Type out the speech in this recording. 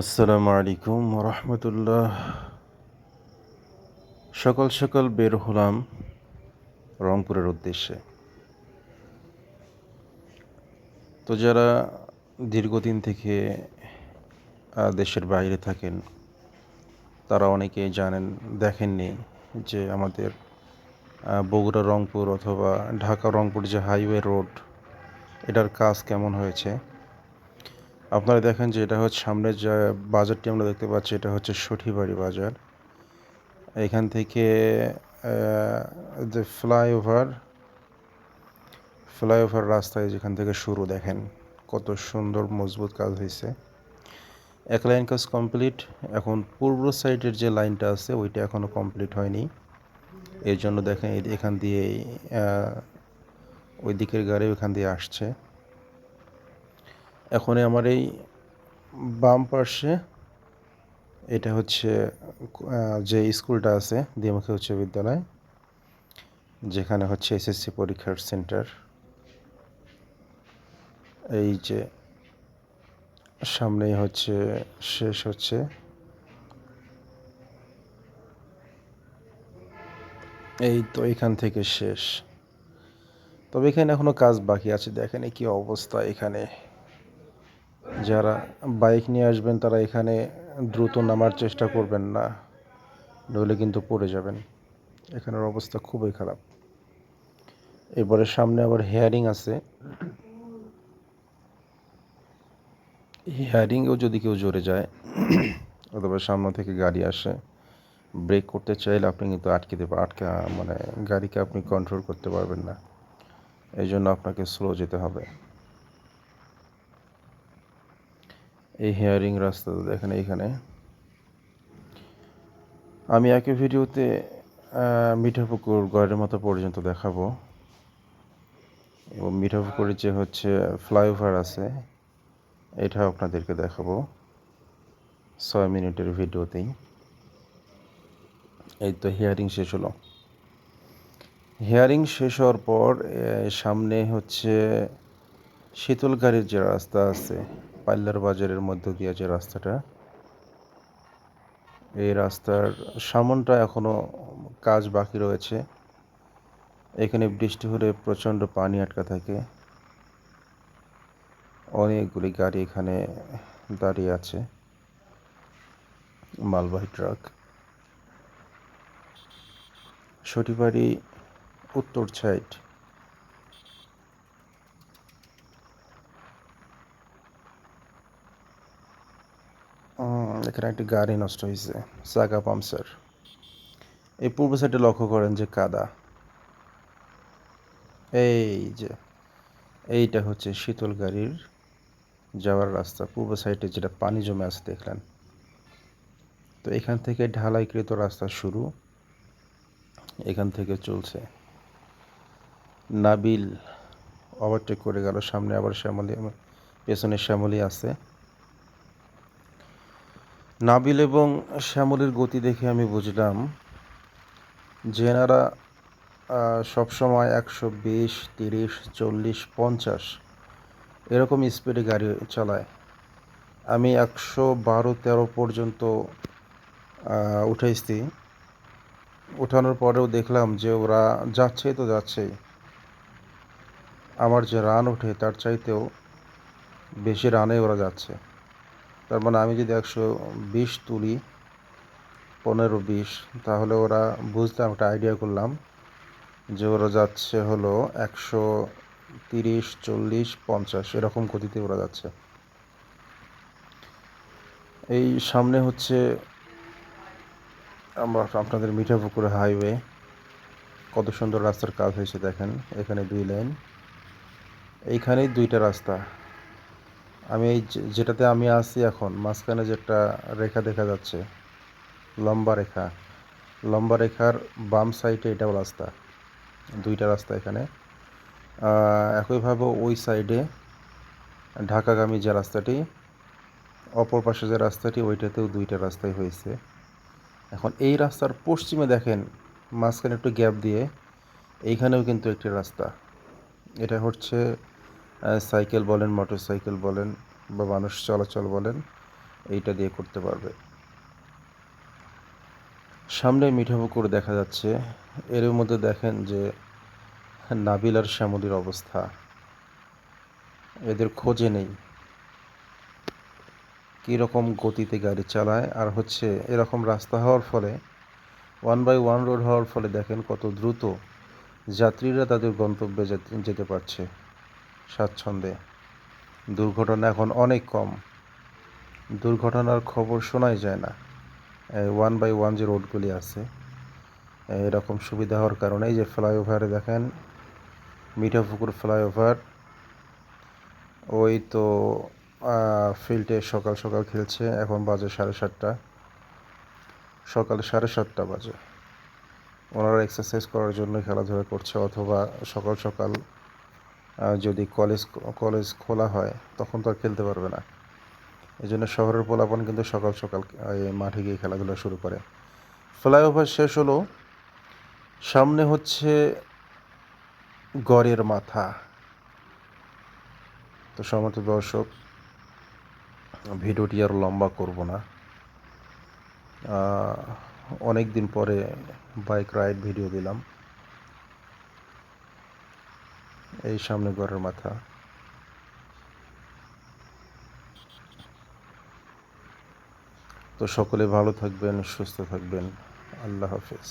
আসসালামু আলাইকুম রহমতুল্লাহ সকাল সকাল বের হলাম রংপুরের উদ্দেশ্যে। তো যারা দীর্ঘদিন থেকে দেশের বাইরে থাকেন, তারা অনেকেই জানেন, দেখেননি যে আমাদের বগুড়া রংপুর অথবা ঢাকা রংপুর যে হাইওয়ে রোড, এটার কাজ কেমন হয়েছে। আপনারা দেখেন যে এটা হচ্ছে সামনের যে বাজারটি আমরা দেখতে পাচ্ছি, এটা হচ্ছে সঠিবাড়ি বাজার। এখান থেকে যে ফ্লাইওভার ফ্লাইওভার রাস্তায় যেখান থেকে শুরু, দেখেন কত সুন্দর মজবুত কাজ হয়েছে। এক লাইন কাজ কমপ্লিট। এখন পূর্ব সাইডের যে লাইনটা আছে, ওইটা এখনও কমপ্লিট হয়নি। এর জন্য দেখেন এখান দিয়ে ওই দিকের গাড়ি ওখান দিয়ে আসছে। এখন আমার এই বাম পাশে এটা হচ্ছে যে স্কুলটা আছে, দ্বিমুখী উচ্চ বিদ্যালয়, যেখানে হচ্ছে এসএসসি পরীক্ষার সেন্টার। এই যে সামনেই হচ্ছে, শেষ হচ্ছে। এই তো এখান থেকে শেষ। তবে এখানে এখনও কাজ বাকি আছে, দেখেন কি অবস্থা এখানে। যারা বাইক নিয়ে আসবেন, তারা এখানে দ্রুত নামার চেষ্টা করবেন না, নইলে কিন্তু পড়ে যাবেন। এখানের অবস্থা খুবই খারাপ। এবারে সামনে আবার হেয়ারিং আছে। হেয়ারিংয়েও যদি কেউ জোরে যায়, অথবা সামনে থেকে গাড়ি আসে ব্রেক করতে চাইলে আপনি কিন্তু আটকে দেবেন আটকে মানে গাড়িকে আপনি কন্ট্রোল করতে পারবেন না। এই জন্য আপনাকে স্লো যেতে হবে। এই হেয়ারিং রাস্তা দেখেন এইখানে। আমি একই ভিডিওতে মিঠাপুকুর গড়ের মতো পর্যন্ত দেখাবো। এবং মিঠাপুকুরের যে হচ্ছে ফ্লাইওভার আছে, এটাও আপনাদেরকে দেখাবো। ছয় মিনিটের ভিডিওতেই। এই তো হিয়ারিং শেষ হলো। হিয়ারিং শেষ হওয়ার পর সামনে হচ্ছে শীতলগাড়ির যে রাস্তা আছে পাল্লার বাজারের মধ্য দিয়ে যে রাস্তাটা, এই রাস্তার সামনটা এখনও কাজ বাকি রয়েছে। এখানে বৃষ্টি হলে প্রচণ্ড পানি আটকা থাকে। অনেকগুলি গাড়ি এখানে দাঁড়িয়ে আছে। মালবাহী ট্রাক। সটিবাড়ি উত্তর সাইড। এখানে একটি গাড়ি নষ্ট হয়েছে চাকা পামসার। এই পূর্ব সাইডে লক্ষ্য করেন যে কাদা। এই যে, এইটা হচ্ছে শীতল গাড়ির যাওয়ার রাস্তা। পূর্ব সাইডে যেটা পানি জমে আছে, দেখলেন? তো এখান থেকে ঢালাইকৃত রাস্তা শুরু। এখান থেকে চলছে। নাবিল ওভারটেক করে গেল। সামনে আবার শ্যামলী, পেছনে শ্যামলী আছে। নাবিল এবং শ্যামলের গতি দেখে আমি বুঝলাম যে এনারা সবসময় একশো বিশ তিরিশ চল্লিশ পঞ্চাশ এরকম স্পিডে গাড়ি চালায়। আমি একশো বারো তেরো পর্যন্ত আহ, উঠাইছি ওঠানোর পরেও দেখলাম যে ওরা যাচ্ছেই তো যাচ্ছেই। আমার যে রান ওঠে তার চাইতেও বেশি রানে ওরা যাচ্ছে। তার মানে আমি যদি একশো বিশ তুলি, পনেরো বিশ, তাহলে ওরা বুঝলাম একটা আইডিয়া করলাম যে ওরা যাচ্ছে হলো একশো তিরিশ, চল্লিশ, পঞ্চাশ, এরকম গতিতে ওরা যাচ্ছে। এই সামনে হচ্ছে আমরা আপনাদের মিঠাপুকুর হাইওয়ে কত সুন্দর রাস্তার কাজ হয়েছে দেখেন, এখানে দুই লাইন এইখানেই দুইটা রাস্তা। আমি এই যেটাতে আমি আছি এখন, মাঝখানে যে একটা রেখা দেখা যাচ্ছে, লম্বা রেখা। লম্বা রেখার বাম সাইডে এটাও রাস্তা, দুইটা রাস্তা এখানে। একইভাবে ওই সাইডে ঢাকাগামী যে রাস্তাটি, অপর পাশে যে রাস্তাটি, ওইটাতেও দুইটা রাস্তাই হয়েছে। এখন এই রাস্তার পশ্চিমে দেখেন, মাঝখানে একটু গ্যাপ দিয়ে, এইখানেও কিন্তু একটি রাস্তা। এটা হচ্ছে সাইকেল বলেন মোটর সাইকেল বলেন বা মানুষ চলাচল বলেন, এইটা দিয়ে করতে পারবে। সামনে মিঠা মিঠাপুকুর দেখা যাচ্ছে। এর মধ্যে দেখেন যে নাবিল আর শ্যামলির অবস্থা। এদের খোঁজে নেই। কীরকম গতিতে গাড়ি চালায় আর হচ্ছে এরকম রাস্তা হওয়ার ফলে, ওয়ান বাই ওয়ান রোড হওয়ার ফলে দেখেন কত দ্রুত যাত্রীরা তাদের গন্তব্যে যেতে পারছে। স্বাচ্ছন্দ্যে। দুর্ঘটনা এখন অনেক কম। দুর্ঘটনার খবর শোনাই যায় না। ওয়ান বাই ওয়ান যে রোডগুলি আছে এরকম সুবিধা হওয়ার কারণে এই যে ফ্লাইওভারে দেখেন, মিঠাপুকুর ফ্লাইওভার, ওই তো ফিল্ডে সকাল সকাল খেলছে, এখন বাজে সাড়ে সাতটা। সকাল সাড়ে সাতটা বাজে। ওনারা এক্সারসাইজ করার জন্য খেলাধুলা করছে, অথবা সকাল সকাল যদি কলেজ কলেজ খোলা হয়, তখন তো আর খেলতে পারবে না। এই জন্য শহরের পোলাপন কিন্তু সকাল সকাল মাঠে গিয়ে খেলাধুলা শুরু করে। ফ্লাইওভার শেষ হলো, সামনে হচ্ছে গড়ের মাথা। তো সমস্ত দর্শক, ভিডিওটি আর লম্বা করব না। অনেক দিন পরে বাইক রাইড ভিডিও দিলাম। এই সামনে গড়ের মাথা। তো সকলে ভালো থাকবেন সুস্থ থাকবেন। আল্লাহ হাফেজ।